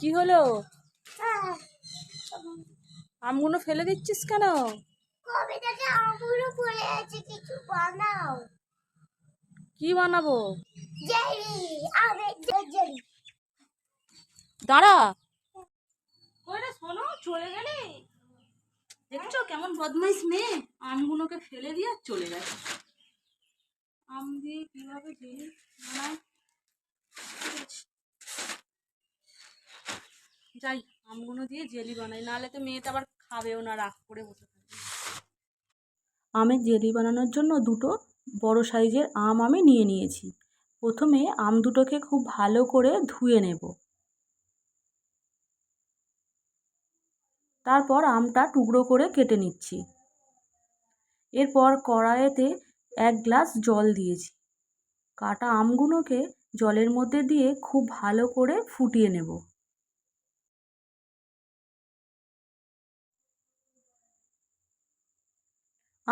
কি হলো? আমগুলো ফেলে দিচ্ছিস কেন? কবে থেকে আমগুলো পড়ে আছে কিছু বানাও। কি বানাবো? জেলি আমের জেলি দাঁড়া। শোনো চলে গেলে। দেখছ কেমন বদমাইশ মেয়ে? আমগুলোকে ফেলে দিয়ে চলে গেছে। আম দিয়ে কীভাবে জেলি বানায় ঠিক আছে। যাই আমগুলো দিয়ে জেলি বানাই। নাহলে তো মেয়েটা আবার খাবেও না, রাগ করে বসে আমের জেলি বানানোর জন্য দুটো বড় সাইজের আম আমি নিয়ে নিয়েছি। প্রথমে আম দুটোকে খুব ভালো করে ধুয়ে নেব। তারপর আমটা টুকরো করে কেটে নিচ্ছি। এরপর কড়াইতে এক গ্লাস জল দিয়েছি। কাটা আমগুলোকে জলের মধ্যে দিয়ে খুব ভালো করে ফুটিয়ে নেব।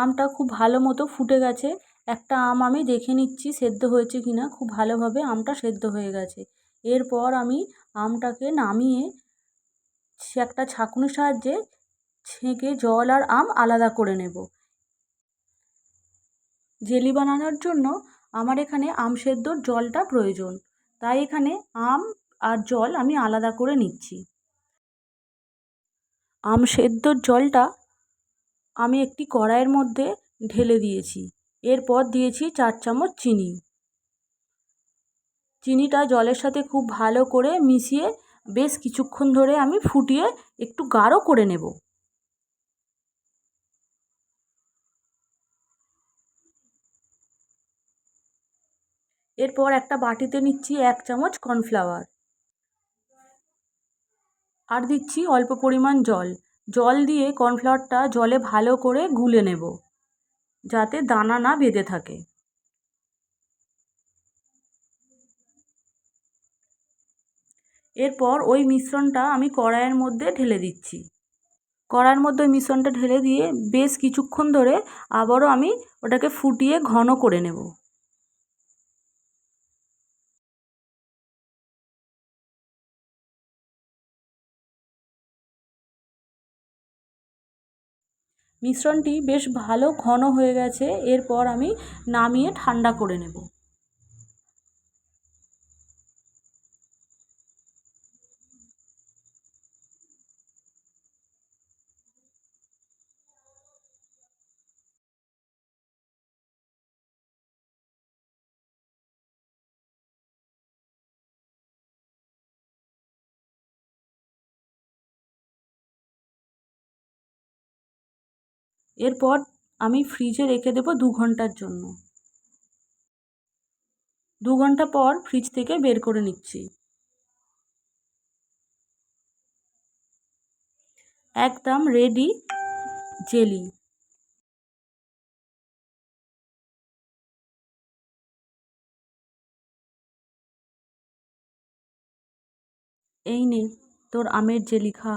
আমটা খুব ভালো মতো ফুটে গেছে। একটা আম আমি দেখে নিচ্ছি সেদ্ধ হয়েছে কি না খুব ভালোভাবে আমটা সেদ্ধ হয়ে গেছে। এরপর আমি আমটাকে নামিয়ে একটা ছাঁকুনির সাহায্যে ছেঁকে জল আর আম আলাদা করে নেব। জেলি বানানোর জন্য আমার এখানে আম সেদ্ধর জলটা প্রয়োজন। তাই এখানে আম আর জল আমি আলাদা করে নিচ্ছি। আম সেদ্ধর জলটা আমি একটি কড়াইয়ের মধ্যে ঢেলে দিয়েছি। এরপর দিয়েছি চার চামচ চিনি। চিনিটা জলের সাথে খুব ভালো করে মিশিয়ে বেশ কিছুক্ষণ ধরে আমি ফুটিয়ে একটু গাঢ় করে নেব। এরপর একটা বাটিতে নিচ্ছি এক চামচ কর্নফ্লাওয়ার। আর দিচ্ছি অল্প পরিমাণ জল। জল দিয়ে কর্নফ্লাওয়ারটা জলে ভালো করে গুলে নেব, যাতে দানা না বেঁধে থাকে। এরপর ওই মিশ্রণটা আমি কড়াইয়ের মধ্যে ঢেলে দিচ্ছি। কড়াইয়ের মধ্যে ওই মিশ্রণটা ঢেলে দিয়ে বেশ কিছুক্ষণ ধরে আবারও আমি ওটাকে ফুটিয়ে ঘন করে নেব। মিশ্রণটি বেশ ভালো ঘন হয়ে গেছে এরপর আমি নামিয়ে ঠান্ডা করে নেব। এরপর আমি ফ্রিজে রেখে দেবো দু ঘণ্টার জন্য। দু ঘণ্টা পর ফ্রিজ থেকে বের করে নিচ্ছি। একদম রেডি জেলি এই নে, তোর আমের জেলি খা।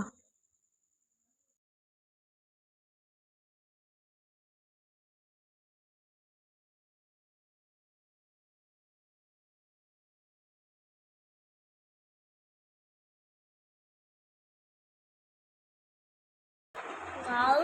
好